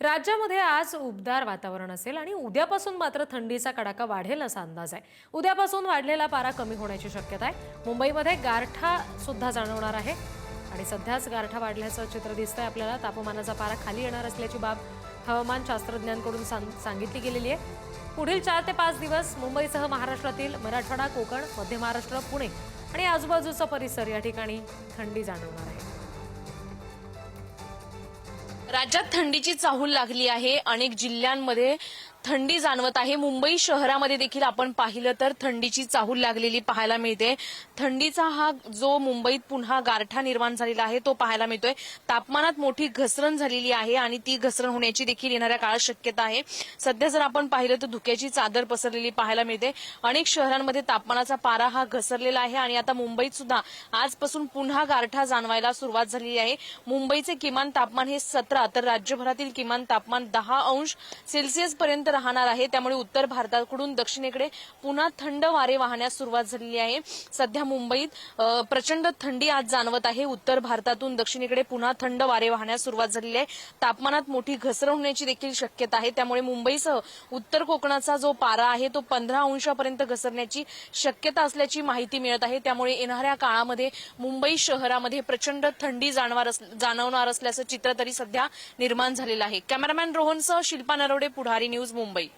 राज्यामध्ये आज उबदार वातावरण असेल आणि उद्यापासून मात्र थंडीचा कडाका वाढेल असा अंदाज आहे. उद्यापासून वाढलेला पारा कमी होण्याची शक्यता आहे. मुंबईमध्ये गारठा सुद्धा जाणवणार आहे. आणि सध्याच गारठा वाढल्याचं चित्र दिसतंय आपल्याला. तापमानाचा पारा खाली येणार असल्याची बाब हवामान शास्त्रज्ञांकडून सांग सांगितली गेलेली आहे. पुढील चार ते पाच दिवस मुंबईसह महाराष्ट्रातील मराठवाडा कोकण मध्य महाराष्ट्र पुणे आणि आजूबाजूचा परिसर या ठिकाणी थंडी जाणवणार आहे. राज्यात थंडीची चाहूल लागली आहे. अनेक जिल्ह्यांमध्ये थंडी जाणवत आहे. मुंबई शहरामध्ये देखील आपण पाहिलं तर थंडीची चाहूल लागलेली पाहायला मिळते. थंडीचा हा जो मुंबईत पुन्हा गारठा निर्माण झालेला आहे तो पाहायला मिळतोय. तापमानात मोठी घसरण झालेली आहे आणि ती घसरण होण्याची देखील येणाऱ्या काळात शक्यता आहे. सध्या जर आपण पाहिलं तर धुक्याची चादर पसरलेली पाहायला मिळते. अनेक शहरांमध्ये तापमानाचा पारा हा घसरलेला आहे आणि आता मुंबईत सुद्धा आजपासून पुन्हा गारठा जाणवायला सुरुवात झालेली आहे. मुंबईचे किमान तापमान हे सतरा तर राज्यभरातील किमान तापमान दहा अंश सेल्सिअस पर्यंत राहणार आहे. त्यामुळे उत्तर भारताकडून दक्षिणेकडे पुन्हा थंड वारे वाहण्यास सुरुवात झालेली आहे. सध्या मुंबईत प्रचंड थंडी आज जाणवत आहे. उत्तर भारतातून दक्षिणेकडे पुन्हा थंड वारे वाहण्यास सुरुवात झालेली आहे. तापमानात मोठी घसरण होण्याची देखील शक्यता आहे. त्यामुळे मुंबईसह उत्तर कोकणाचा जो पारा आहे तो पंधरा अंशापर्यंत घसरण्याची शक्यता असल्याची माहिती मिळत आहे. त्यामुळे येणाऱ्या काळामध्ये मुंबई शहरामध्ये प्रचंड थंडी जाणवार अस- जाणवणार असल्याचं चित्र तरी सध्या निर्माण झालेलं आहे. कॅमेरामॅन रोहनसह शिल्पा नरवडे पुढारी न्यूज मुंबई